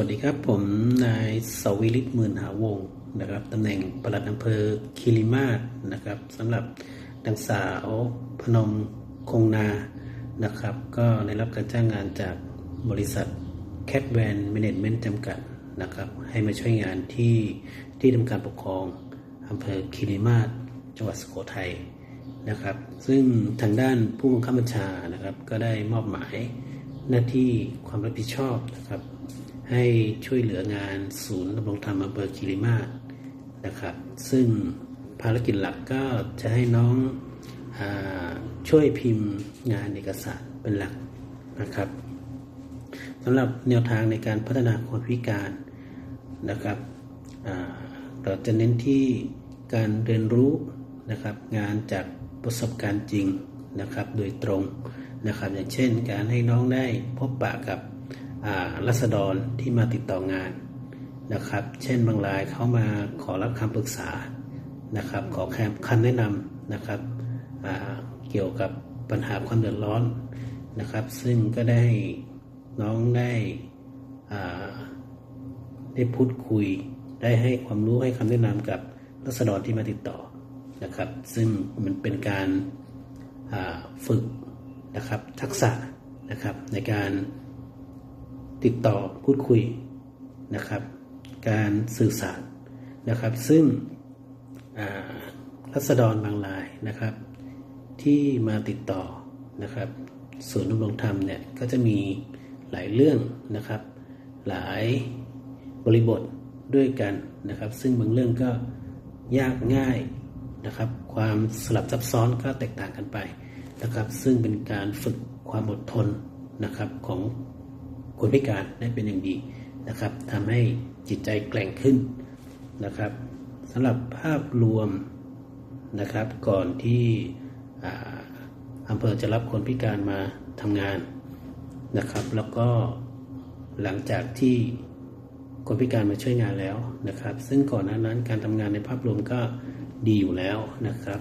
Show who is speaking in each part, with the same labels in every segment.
Speaker 1: วัสดีครับ ผมนายสวิริตหมื่นหาวงนะครับตำแหน่งปลัดอำเภอคิริมาศนะครับสำหรับนางสาวพนมคงนานะครับ ก็ได้รับการจ้างงานจากบริษัทแคทแวนเมเนจเมนต์จำกัดนะครับ ให้มาช่วยงานที่ที่ทำการปกครองอำเภอคิริมาศจังหวัดสุโขทัยนะครับ ซึ่งทางด้านผู้บังคับบัญชานะครับ ก็ได้มอบหมายหน้าที่ความรับผิดชอบนะครับ ให้ช่วยเหลืองานศูนย์ดำรงธรรมอำเภอคิริมาศนะครับ ซึ่งภารกิจหลักก็จะให้น้องอช่วยพิมพ์งานเอกสารเป็นหลักนะครับสำหรับแนวทางในการพัฒนาคนพิการนะครับเราจะเน้นที่การเรียนรู้นะครับ งานจากประสบการณ์จริงนะครับ โดยตรงนะครับ อย่างเช่น การให้น้องได้พบปะกับ รัษฎรที่มาติดต่องานนะครับ เช่นบางรายเขามาขอรับคำปรึกษานะครับ ขอแคมคำแนะนำนะครับเกี่ยวกับปัญหาความเดือดร้อนนะครับ ซึ่งก็ได้น้องได้ได้พูดคุยได้ให้ความรู้ให้คำแนะนำกับรัษฎรที่มาติดต่อนะครับ ซึ่งมันเป็นการฝึกนะครับทักษะนะครับในการ ติดต่อพูดคุยนะครับ การสื่อสารนะครับ ซึ่งรัษฎรบางรายนะครับ ที่มาติดต่อนะครับศูนย์ดำรงธรรมเนี่ยก็จะมีหลายเรื่องนะครับ หลายบริบทด้วยกันนะครับ ซึ่งบางเรื่องก็ยากง่ายนะครับ ความสลับซับซ้อนก็แตกต่างกันไปนะครับ ซึ่งเป็นการฝึกความอดทนนะครับของ คนพิการได้เป็นอย่างดีนะครับทำให้จิตใจแกร่งขึ้นนะครับสำหรับภาพรวมนะครับก่อนที่อำเภอจะรับคนพิการมาทำงานนะครับ แล้วก็หลังจากที่คนพิการมาช่วยงานแล้วนะครับ ซึ่งก่อนหน้านั้นการทำงานในภาพรวมก็ดีอยู่แล้วนะครับ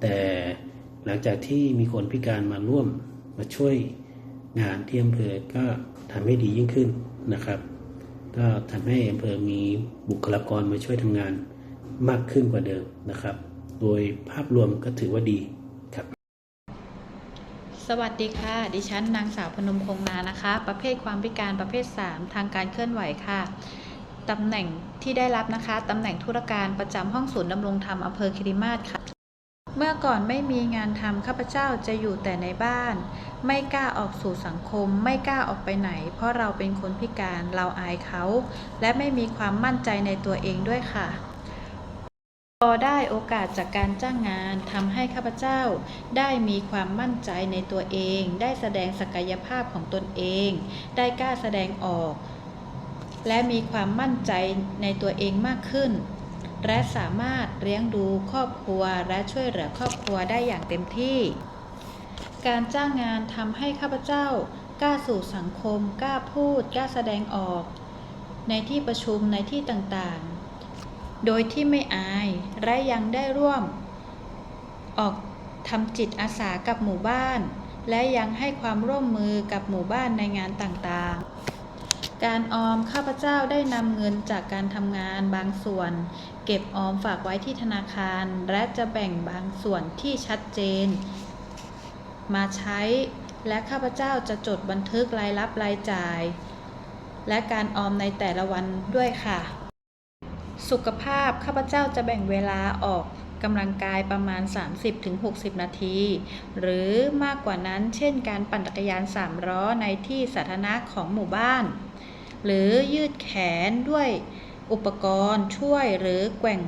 Speaker 1: แต่หลังจากที่มีคนพิการมาร่วมมาช่วย งานที่อำเภอก็ทำให้ดียิ่งขึ้นนะครับ ก็ทำให้อำเภอมีบุคลากรมาช่วยทำงานมากขึ้นกว่าเดิมนะครับ โดยภาพรวมก็ถือว่าดีครับ
Speaker 2: สวัสดีค่ะ ดิฉันนางสาวพนมคงนานะคะ ประเภทความพิการประเภท 3 ทางการเคลื่อนไหวค่ะตำแหน่งที่ได้รับนะคะตำแหน่งธุรการประจำห้องศูนย์ดำรงธรรมอำเภอคิริมาศค่ะ เมื่อก่อนไม่มีงานทำข้าพเจ้าจะอยู่แต่ในบ้าน ไม่กล้าออกสู่สังคม ไม่กล้าออกไปไหน เพราะเราเป็นคนพิการเราอายเขา และไม่มีความมั่นใจในตัวเองด้วยค่ะ พอได้โอกาสจากการจ้างงานทำให้ข้าพเจ้า ได้มีความมั่นใจในตัวเอง ได้แสดงศักยภาพของตนเอง ได้กล้าแสดงออก และมีความมั่นใจในตัวเองมากขึ้น และสามารถเลี้ยงดูครอบครัวและช่วยเหลือครอบครัวได้อย่างเต็มที่ การจ้างงานทำให้ข้าพเจ้ากล้าสู่สังคม กล้าพูด กล้าแสดงออก ในที่ประชุมในที่ต่างๆ โดยที่ไม่อาย และยังได้ร่วม ออกทำจิตอาสากับหมู่บ้าน และยังให้ความร่วมมือกับหมู่บ้านในงานต่างๆ การออมข้าพเจ้าได้นำเงินจากการทำงานบางส่วน เก็บออมฝากไว้ที่ธนาคาร และจะแบ่งบางส่วนที่ชัดเจน มาใช้ และข้าพเจ้าจะจดบันทึกรายรับรายจ่าย และการออมในแต่ละวันด้วยค่ะ สุขภาพข้าพเจ้าจะแบ่งเวลาออกกำลังกายประมาณ 30-60 นาที หรือมากกว่านั้นเช่นการปั่นจักรยานสามล้อในที่สาธารณะของหมู่บ้าน หรือยืดแขนด้วยอุปกรณ์ช่วยหรือแกว่ง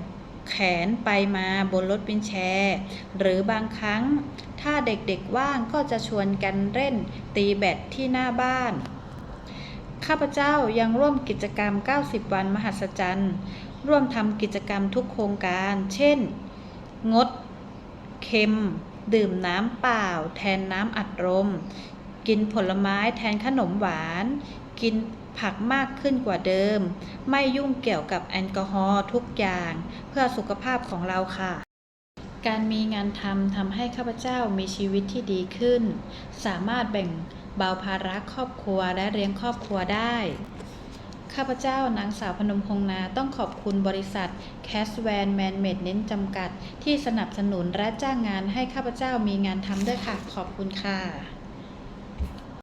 Speaker 2: แขนไปมาบนรถวินแชร์ หรือบางครั้ง ถ้าเด็กๆว่างก็จะชวนกันเล่นตีแบดที่หน้าบ้าน ข้าพเจ้ายังร่วมกิจกรรม 90 วันมหัศจรรย์ ร่วมทำกิจกรรมทุกโครงการ เช่น งด เค็ม ดื่มน้ำเปล่า แทนน้ำอัดลม กินผลไม้แทนขนมหวาน กินผักมากขึ้นกว่าเดิม ไม่ยุ่งเกี่ยวกับแอลกอฮอล์ทุกอย่าง เพื่อสุขภาพของเราค่ะ การมีงานทำทำให้ข้าพเจ้ามีชีวิตที่ดีขึ้น สามารถแบ่งเบาภาระครอบครัวและเลี้ยงครอบครัวได้ ข้าพเจ้านางสาวพนมพงนาต้องขอบคุณบริษัท c a s v a n m a n m a d e เน้นจำกัด ที่สนับสนุนและจ้างงานให้ข้าพเจ้ามีงานทำด้วยค่ะ ขอบคุณค่ะ